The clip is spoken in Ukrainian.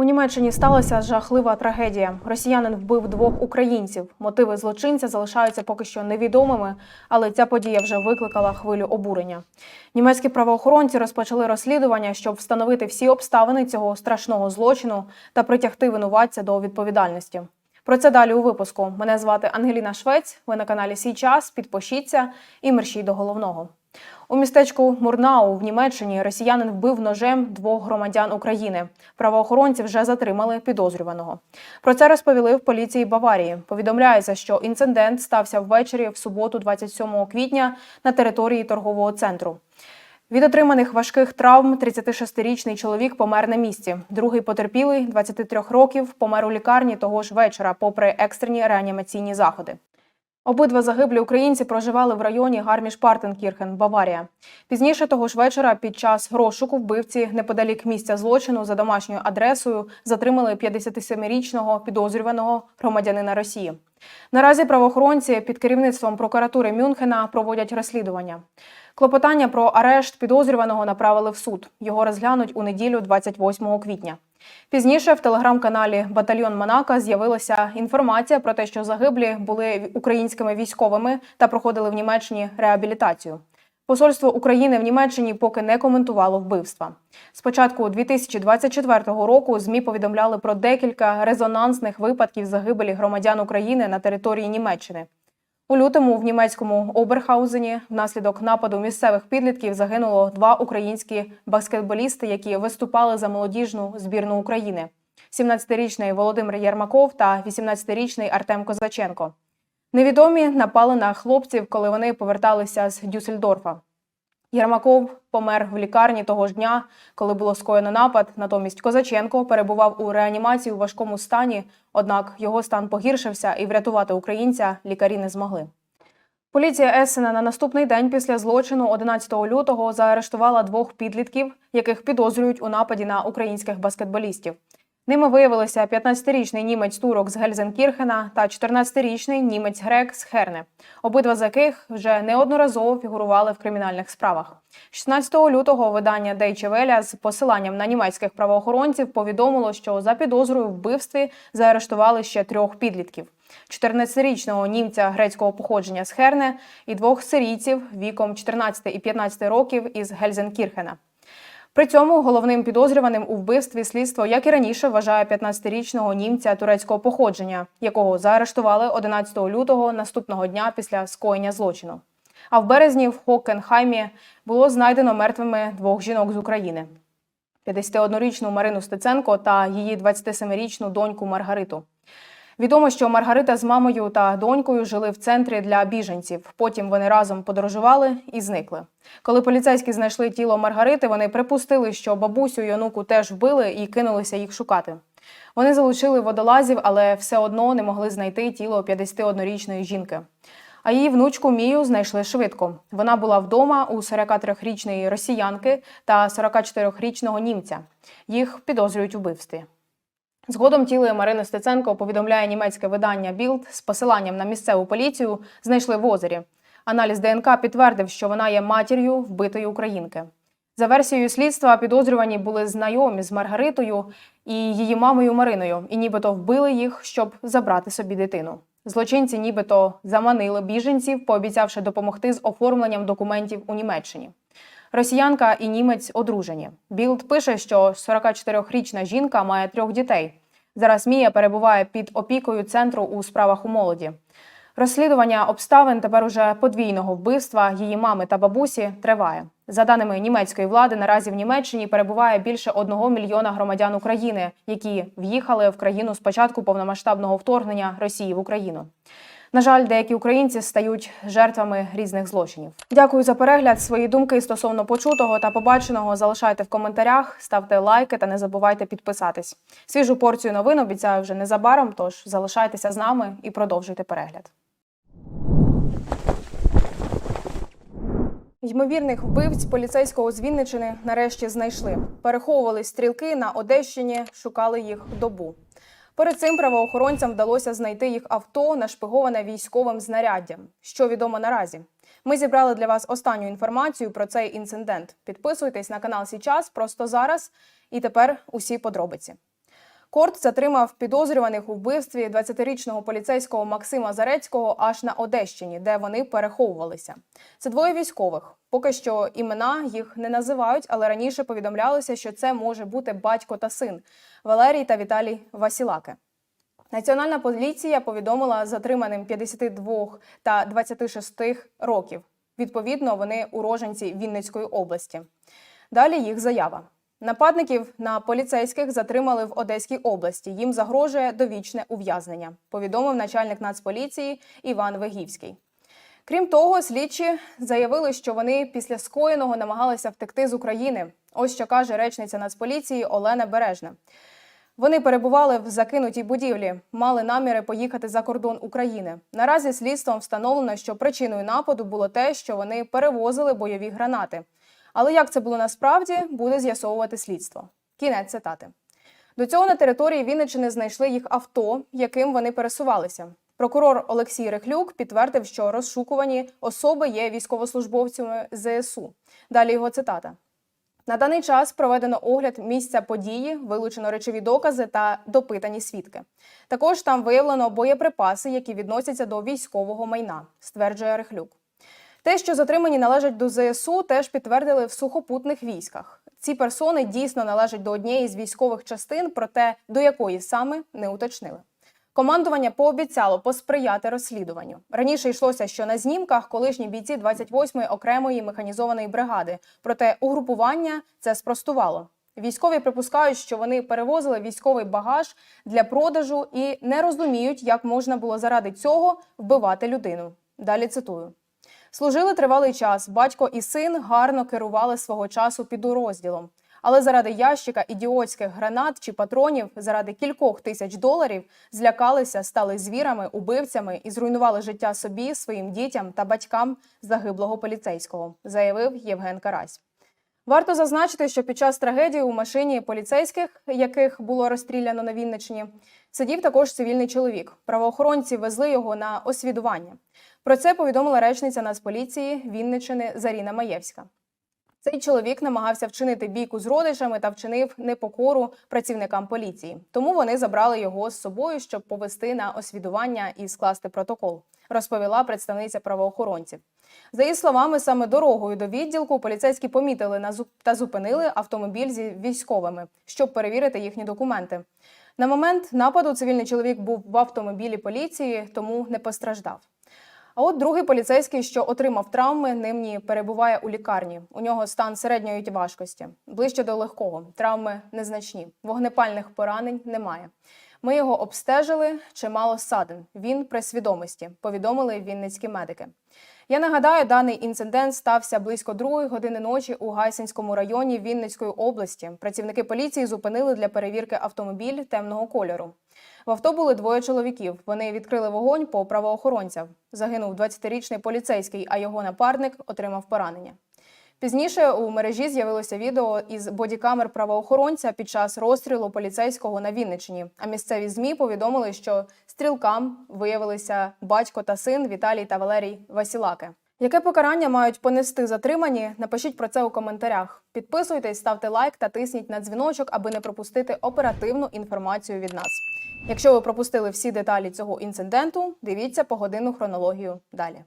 У Німеччині сталася жахлива трагедія. Росіянин вбив двох українців. Мотиви злочинця залишаються поки що невідомими, але ця подія вже викликала хвилю обурення. Німецькі правоохоронці розпочали розслідування, щоб встановити всі обставини цього страшного злочину та притягти винуватця до відповідальності. Про це далі у випуску. Мене звати Ангеліна Швець. Ви на каналі Сій час. Підпишіться і мерщій до головного. У містечку Мурнау в Німеччині росіянин вбив ножем двох громадян України. Правоохоронці вже затримали підозрюваного. Про це розповіли в поліції Баварії. Повідомляється, що інцидент стався ввечері в суботу, 27 квітня, на території торгового центру. Від отриманих важких травм 36-річний чоловік помер на місці. Другий потерпілий, 23 років, помер у лікарні того ж вечора, попри екстрені реанімаційні заходи. Обидва загиблі українці проживали в районі Гарміш-Партенкірхен, Баварія. Пізніше того ж вечора, під час розшуку вбивці неподалік місця злочину за домашньою адресою затримали 57-річного підозрюваного громадянина Росії. Наразі правоохоронці під керівництвом прокуратури Мюнхена проводять розслідування. Клопотання про арешт підозрюваного направили в суд. Його розглянуть у неділю, 28 квітня. Пізніше в телеграм-каналі Батальйон Монако з'явилася інформація про те, що загиблі були українськими військовими та проходили в Німеччині реабілітацію. Посольство України в Німеччині поки не коментувало вбивства. Спочатку 2024 року ЗМІ повідомляли про декілька резонансних випадків загибелі громадян України на території Німеччини. У лютому в німецькому Оберхаузені внаслідок нападу місцевих підлітків загинуло два українські баскетболісти, які виступали за молодіжну збірну України: 17-річний Володимир Єрмаков та 18-річний Артем Козаченко. Невідомі напали на хлопців, коли вони поверталися з Дюссельдорфа. Єрмаков помер в лікарні того ж дня, коли було скоєно напад. Натомість Козаченко перебував у реанімації у важкому стані, однак його стан погіршився і врятувати українця лікарі не змогли. Поліція Есена на наступний день після злочину 11 лютого заарештувала двох підлітків, яких підозрюють у нападі на українських баскетболістів. Ними виявилися 15-річний німець турок з Гельзенкірхена та 14-річний німець грек з Херне, обидва з яких вже неодноразово фігурували в кримінальних справах. 16 лютого видання Deutsche Welle з посиланням на німецьких правоохоронців повідомило, що за підозрою вбивстві заарештували ще трьох підлітків: 14-річного німця грецького походження з Херне і двох сирійців віком 14 і 15 років із Гельзенкірхена. При цьому головним підозрюваним у вбивстві слідство, як і раніше, вважає 15-річного німця турецького походження, якого заарештували 11 лютого наступного дня після скоєння злочину. А в березні в Хокенхаймі було знайдено мертвими двох жінок з України: 51-річну Марину Стеценко та її 27-річну доньку Маргариту. Відомо, що Маргарита з мамою та донькою жили в центрі для біженців. Потім вони разом подорожували і зникли. Коли поліцейські знайшли тіло Маргарити, вони припустили, що бабусю й онуку теж вбили і кинулися їх шукати. Вони залучили водолазів, але все одно не могли знайти тіло 51-річної жінки. А її внучку Мію знайшли швидко. Вона була вдома у 43-річної росіянки та 44-річного німця. Їх підозрюють у вбивстві. Згодом тіло Марини Стеценко повідомляє німецьке видання Білд з посиланням на місцеву поліцію знайшли в озері. Аналіз ДНК підтвердив, що вона є матір'ю вбитої українки. За версією слідства, підозрювані були знайомі з Маргаритою і її мамою Мариною, і нібито вбили їх, щоб забрати собі дитину. Злочинці нібито заманили біженців, пообіцявши допомогти з оформленням документів у Німеччині. Росіянка і німець одружені. Білд пише, що 44-річна жінка має трьох дітей. Зараз Мія перебуває під опікою центру у справах у молоді. Розслідування обставин тепер уже подвійного вбивства її мами та бабусі триває. За даними німецької влади, наразі в Німеччині перебуває більше одного мільйона громадян України, які в'їхали в країну з початку повномасштабного вторгнення Росії в Україну. На жаль, деякі українці стають жертвами різних злочинів. Дякую за перегляд. Свої думки стосовно почутого та побаченого залишайте в коментарях, ставте лайки та не забувайте підписатись. Свіжу порцію новин обіцяю вже незабаром. Тож залишайтеся з нами і продовжуйте перегляд. Ймовірних вбивць поліцейського з Вінничини нарешті знайшли. Переховували стрілки на Одещині, шукали їх добу. Перед цим правоохоронцям вдалося знайти їх авто, нашпиговане військовим знаряддям. Що відомо наразі? Ми зібрали для вас останню інформацію про цей інцидент. Підписуйтесь на канал Січас просто зараз. І тепер усі подробиці. Корт затримав підозрюваних у вбивстві 20-річного поліцейського Максима Зарецького аж на Одещині, де вони переховувалися. Це двоє військових. Поки що імена їх не називають, але раніше повідомлялося, що це може бути батько та син Валерій та Віталій Васілаки. Національна поліція повідомила затриманим 52 та 26 років. Відповідно, вони уроженці Вінницької області. Далі їх заява. Нападників на поліцейських затримали в Одеській області. Їм загрожує довічне ув'язнення, повідомив начальник Нацполіції Іван Вегівський. Крім того, слідчі заявили, що вони після скоєного намагалися втекти з України. Ось що каже речниця Нацполіції Олена Бережна. Вони перебували в закинутій будівлі, мали наміри поїхати за кордон України. Наразі слідством встановлено, що причиною нападу було те, що вони перевозили бойові гранати. Але як це було насправді, буде з'ясовувати слідство. Кінець цитати. До цього на території Вінниччини знайшли їх авто, яким вони пересувалися. Прокурор Олексій Рехлюк підтвердив, що розшукувані особи є військовослужбовцями ЗСУ. Далі його цитата. На даний час проведено огляд місця події, вилучено речові докази та допитані свідки. Також там виявлено боєприпаси, які відносяться до військового майна, стверджує Рехлюк. Те, що затримані належать до ЗСУ, теж підтвердили в сухопутних військах. Ці персони дійсно належать до однієї з військових частин, проте до якої саме не уточнили. Командування пообіцяло посприяти розслідуванню. Раніше йшлося, що на знімках колишні бійці 28-ї окремої механізованої бригади. Проте угрупування це спростувало. Військові припускають, що вони перевозили військовий багаж для продажу і не розуміють, як можна було заради цього вбивати людину. Далі цитую. Служили тривалий час. Батько і син гарно керували свого часу підрозділом. Але заради ящика ідіотських гранат чи патронів, заради кількох тисяч доларів злякалися, стали звірами, убивцями і зруйнували життя собі, своїм дітям та батькам загиблого поліцейського, заявив Євген Карась. Варто зазначити, що під час трагедії у машині поліцейських, яких було розстріляно на Вінниччині, сидів також цивільний чоловік. Правоохоронці везли його на освідування. Про це повідомила речниця Нацполіції Вінниччини Заріна Маєвська. Цей чоловік намагався вчинити бійку з родичами та вчинив непокору працівникам поліції. Тому вони забрали його з собою, щоб повести на освідування і скласти протокол, розповіла представниця правоохоронців. За її словами, саме дорогою до відділку поліцейські помітили та зупинили автомобіль зі військовими, щоб перевірити їхні документи. На момент нападу цивільний чоловік був в автомобілі поліції, тому не постраждав. А от другий поліцейський, що отримав травми, нині перебуває у лікарні. У нього стан середньої важкості, ближче до легкого. Травми незначні. Вогнепальних поранень немає. Ми його обстежили, чимало ссадин. Він при свідомості, повідомили вінницькі медики. Я нагадаю, даний інцидент стався близько другої години ночі у Гайсинському районі Вінницької області. Працівники поліції зупинили для перевірки автомобіль темного кольору. В авто були двоє чоловіків. Вони відкрили вогонь по правоохоронцям. Загинув 20-річний поліцейський, а його напарник отримав поранення. Пізніше у мережі з'явилося відео із бодікамер правоохоронця під час розстрілу поліцейського на Вінниччині. А місцеві змі повідомили, що стрілкам виявилися батько та син Віталій та Валерій Васілаки. Яке покарання мають понести затримані? Напишіть про це у коментарях. Підписуйтесь, ставте лайк та тисніть на дзвіночок, аби не пропустити оперативну інформацію від нас. Якщо ви пропустили всі деталі цього інциденту, дивіться погодинну хронологію далі.